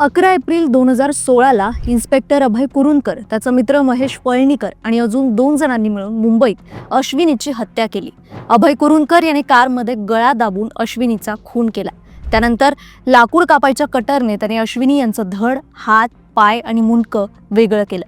अकरा एप्रिल दोन हजार सोळाला इन्स्पेक्टर अभय कुरुंदकर त्याचा मित्र महेश पळणीकर आणि अजून दोन जणांनी मिळून मुंबईत अश्विनीची हत्या केली. अभय कुरुंदकर याने कारमध्ये गळा दाबून अश्विनीचा खून केला. त्यानंतर लाकूड कापायच्या कटरने त्याने अश्विनी यांचं धड हात पाय आणि मुंडकं वेगळं केलं.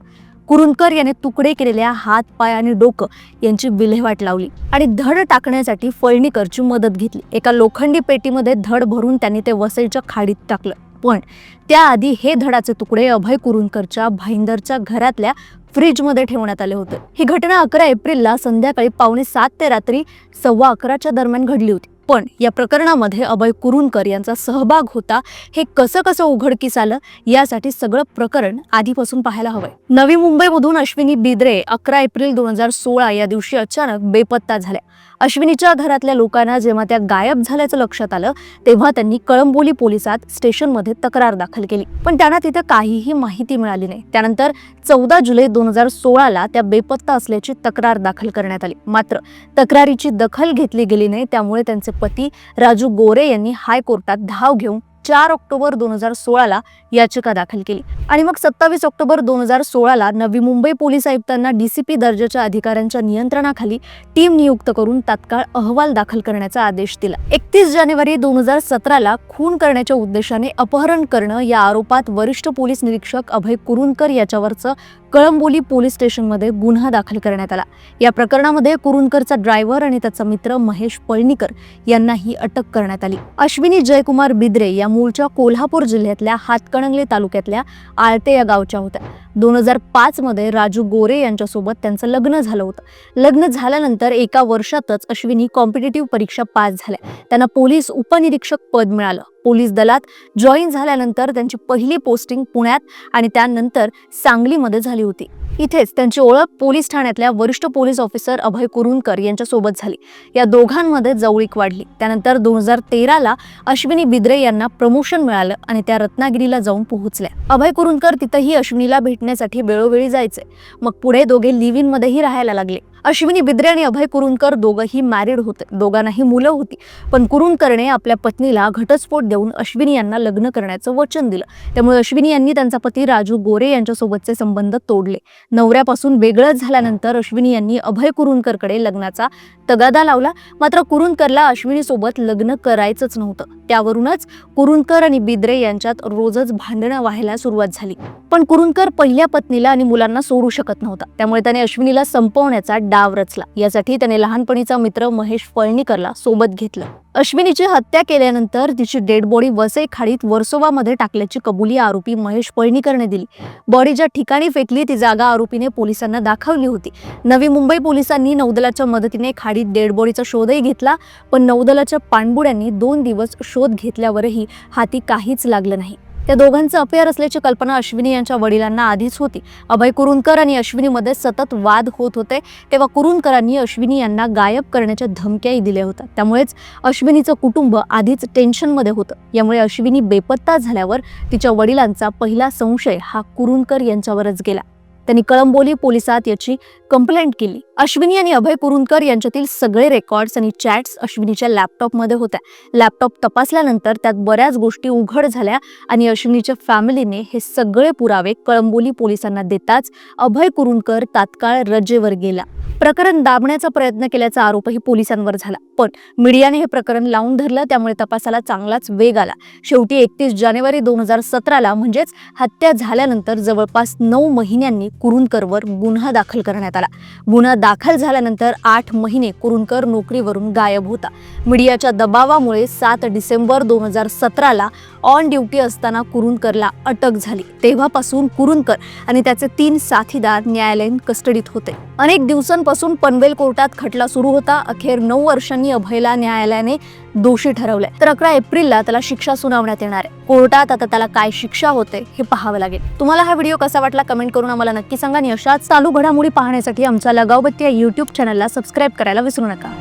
कुरुंदकर याने तुकडे केलेल्या हात पाय आणि डोकं यांची विल्हेवाट लावली आणि धड टाकण्यासाठी फळणीकरची मदत घेतली. एका लोखंडी पेटीमध्ये धड भरून त्यांनी ते वसईच्या खाडीत टाकलं. पण त्याआधी हे धडाचे तुकडे अभय कुरुंदकरच्या भाईंदरच्या घरातल्या फ्रीजमध्ये ठेवण्यात आले होते. ही घटना अकरा एप्रिलला संध्याकाळी पावणे सात ते रात्री सव्वा अकराच्या दरम्यान घडली होती. पण या प्रकरणामध्ये अभय कुरुंदकर यांचा सहभाग होता. हे कसं कसं उघडकीस आलं यासाठी सगळं प्रकरण आधीपासून पाहायला हवंय. नवी मुंबईमधून अश्विनी बिद्रे अकरा एप्रिल दोन हजार सोळा या दिवशी अचानक बेपत्ता झाल्या. अश्विनीच्या घरातल्या लोकांना जेव्हा त्या गायब झाल्याचं लक्षात आलं तेव्हा त्यांनी कळंबोली पोलिसात स्टेशनमध्ये तक्रार दाखल केली. पण त्यांना तिथं काहीही माहिती मिळाली नाही. त्यानंतर चौदा जुलै दोन हजार सोळाला त्या बेपत्ता असल्याची तक्रार दाखल करण्यात आली. मात्र तक्रारीची दखल घेतली गेली नाही त्यामुळे त्यांचे पती राजू गोरे यांनी हायकोर्टात धाव घेऊन चार ऑक्टोबर दोन हजार सोळाला याचिका दाखल केली. आणि मग सत्तावीस ऑक्टोबर दोन हजार सोळाला नवी मुंबई पोलीस आयुक्तांना डीसीपी दर्जाच्या अधिकाऱ्यांच्या नियंत्रणाखाली टीम नियुक्त करून तात्काळ अहवाल दाखल करण्याचा आदेश दिला. एकतीस जानेवारी दोन हजार सतराला खून करण्याच्या उद्देशाने अपहरण करणं या आरोपात वरिष्ठ पोलीस निरीक्षक अभय कुरुंदकर याच्यावरचं कळंबोली पोलीस स्टेशनमध्ये गुन्हा दाखल करण्यात आला. या प्रकरणामध्ये कुरुंदकरचा ड्रायव्हर आणि त्याचा मित्र महेश पळणीकर यांनाही अटक करण्यात आली. अश्विनी जयकुमार बिद्रे या मूळच्या कोल्हापूर जिल्ह्यातल्या हातकणंगले तालुक्यातल्या आळते या गावच्या होत्या. दोन हजार पाच मध्ये राजू गोरे यांच्यासोबत त्यांचं लग्न झालं होतं. लग्न झाल्यानंतर एका वर्षातच अश्विनी कॉम्पिटेटिव्ह परीक्षा पास झाल्या. त्यांना पोलीस उपनिरीक्षक पद मिळालं. पोलीस दलात जॉईन झाल्यानंतर त्यांची पहिली पोस्टिंग पुण्यात आणि त्यानंतर सांगलीमध्ये झाली होती. इथेच त्यांची ओळख पोलीस ठाण्यातल्या वरिष्ठ पोलीस ऑफिसर अभय कुरुंदकर यांच्यासोबत झाली. या दोघांमध्ये जवळीक वाढली. त्यानंतर दोन हजार तेराला अश्विनी बिद्रे यांना प्रमोशन मिळालं आणि त्या रत्नागिरीला जाऊन पोहोचल्या. अभय कुरुंदकर तिथंही अश्विनीला भेटण्यासाठी वेळोवेळी जायचे. मग पुढे दोघे लिव्ह इनमध्येही राहायला लागले. अश्विनी बिद्रे आणि अभय कुरुंदकर दोघंही मॅरिड होते. दोघांनाही मुलं होती. पण कुरुंदकरने आपल्या पत्नीला घटस्फोट देऊन अश्विनी यांना लग्न करण्याचं वचन दिलं. त्यामुळे अश्विनी यांनी त्यांचा पती राजू गोरे यांच्यासोबतचे संबंध तोडले. नवऱ्यापासून वेगळं झाल्यानंतर अश्विनी यांनी अभय कुरुंदकरकडे लग्नाचा तगादा लावला. मात्र कुरुंदकरला अश्विनीसोबत लग्न करायचंच नव्हतं. त्यावरूनच कुरुंदकर आणि बिद्रे यांच्यात रोजच भांडणं व्हायला सुरुवात झाली. पण कुरुंदकर पहिल्या पत्नीला आणि मुलांना सोडू शकत नव्हता. त्यामुळे त्याने अश्विनीला संपवण्याचा डाव रचला. यासाठी त्याने लहानपणीचा मित्र महेश फळणीकरला सोबत घेतलं. अश्विनीची हत्या केल्यानंतर तिची डेड बॉडी वसई खाडीत वर्सोवामध्ये टाकल्याची कबुली आरोपी महेश पळणीकरने दिली. बॉडी ज्या ठिकाणी फेकली ती जागा आरोपीने पोलिसांना दाखवली होती. नवी मुंबई पोलिसांनी नौदलाच्या मदतीने खाडीत डेड बॉडीचा शोधही घेतला पण नौदलाच्या पाणबुड्यांनी दोन दिवस शोध घेतल्यावरही हाती काहीच लागलं नाही. त्या दोघांचं अफेअर असल्याची कल्पना अश्विनी यांच्या वडिलांना आधीच होती. अभय कुरुंदकर आणि अश्विनीमध्ये सतत वाद होत होते तेव्हा कुरुंदकरांनी अश्विनी यांना गायब करण्याच्या धमक्याही दिल्या होत्या. त्यामुळेच अश्विनीचं कुटुंब आधीच टेन्शनमध्ये होतं. यामुळे अश्विनी बेपत्ता झाल्यावर तिच्या वडिलांचा पहिला संशय हा कुरुंदकर यांच्यावरच गेला. त्यांनी कळंबोली पोलिसात याची कंप्लेंट केली. अश्विनी आणि अभय कुरुंदकर यांच्यातील सगळे रेकॉर्ड्स आणि चॅट्स अश्विनीच्या लॅपटॉपमध्ये होत्या. लॅपटॉप तपासल्यानंतर त्यात बऱ्याच गोष्टी उघड झाल्या आणि अश्विनीच्या फॅमिलीने हे सगळे पुरावे कळंबोली पोलिसांना देताच अभय कुरुंदकर तात्काळ रजेवर गेला. प्रकरण दाबण्याचा प्रयत्न केल्याचा आरोपही पोलिसांवर झाला. पण मीडियाने हे प्रकरण लावून धरलं त्यामुळे तपासाला चांगलाच वेग आला. शेवटी एकतीस जानेवारी दोन हजार सतराला म्हणजेच हत्या झाल्यानंतर जवळपास नऊ महिन्यांनी कुरुंदकरवर गुन्हा दाखल करण्यात आला. गुन्हा दाखल झाल्यानंतर आठ महिने कुरुंदकर नोकरीवरून गायब होता. मीडियाच्या दबावामुळे सात डिसेंबर दोन हजार सतराला ऑन ड्युटी असताना कुरुंदकरला अटक झाली. तेव्हापासून कुरुंदकर आणि त्याचे तीन साथीदार न्यायालयीन कस्टडीत होते. अनेक दिवसांपासून पनवेल कोर्टात खटला सुरू होता. अखेर नऊ वर्षांनी अभयला न्यायालयाने दोषी ठरवलंय. तर अकरा एप्रिलला त्याला शिक्षा सुनावण्यात येणार आहे. कोर्टात आता त्याला काय शिक्षा होते हे पाहावं लागेल. तुम्हाला हा व्हिडिओ कसा वाटला कमेंट करून आम्हाला नक्की सांगा आणि अशाच चालू घडामोडी पाहण्यासाठी आमच्या लगावबत्ती या युट्यूब चॅनलला सबस्क्राईब करायला विसरू नका.